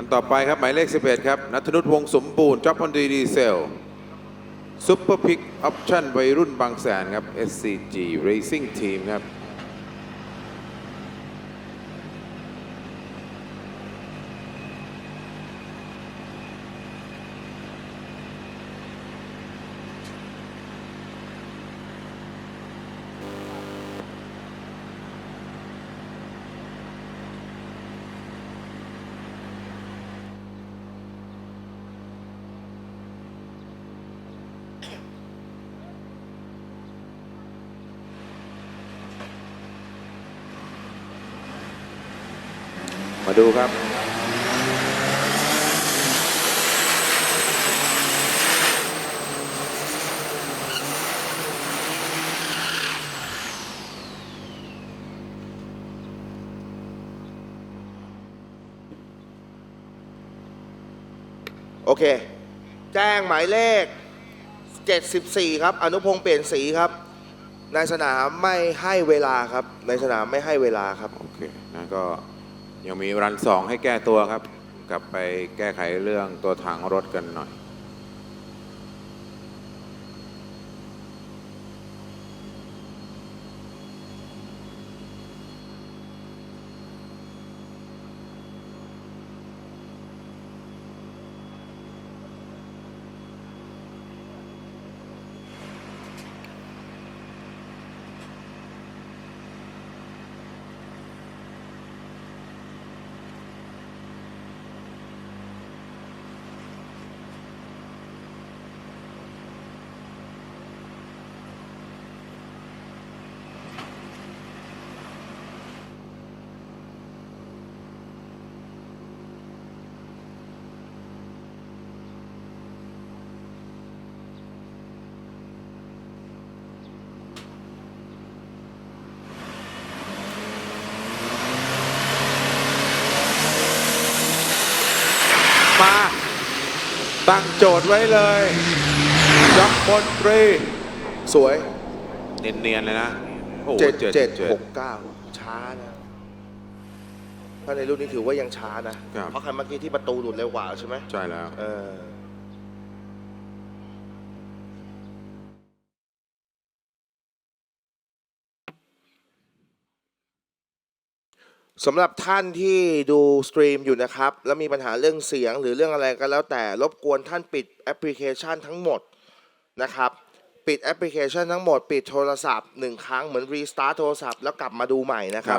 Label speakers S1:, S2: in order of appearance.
S1: อันต่อไปครับ หมายเลข 11 ครับนัทนุชวงศ์สมบูรณ์จ็อบพันดีดีเซลซุปเปอร์พิกออปชั่นวัยรุ่นบางแสนครับ SCG Racing Team ครับ มาดูครับ
S2: โอเค แจ้งหมายเลข 74 ครับ อนุพงศ์เปลี่ยนสีครับ ในสนามไม่ให้เวลาครับ ในสนามไม่ให้เวลาครับ
S1: โอเคนะก็ ยังมีรันสองให้แก้ตัวครับ กลับไปแก้ไขเรื่องตัวถังรถกันหน่อย มา ตั้งโจทย์ไว้เลยจ็อกบนตรี
S2: สวย
S1: เนียนๆเลยนะโอ้โห
S2: 7
S1: เจ็ด
S2: 7
S1: เจ็ด
S2: 6 9ช้านะ ถ้าในรุ่นนี้ถือว่ายังช้านะ
S1: ครับ
S2: เพราะคันเมื่อกี้ที่ประตูหลุดเร็วกว่าใช่ไหม
S1: ใช่แล้ว
S2: เออ สำหรับท่านที่ดูสตรีมอยู่นะครับ แล้วมีปัญหาเรื่องเสียงหรือเรื่องอะไรก็แล้วแต่รบกวนท่านปิดแอปพลิเคชันทั้งหมดนะครับ ปิดแอปพลิเคชันทั้งหมด ปิดโทรศัพท์หนึ่งครั้งเหมือนรีสตาร์ทโทรศัพท์แล้วกลับมาดูใหม่นะครับ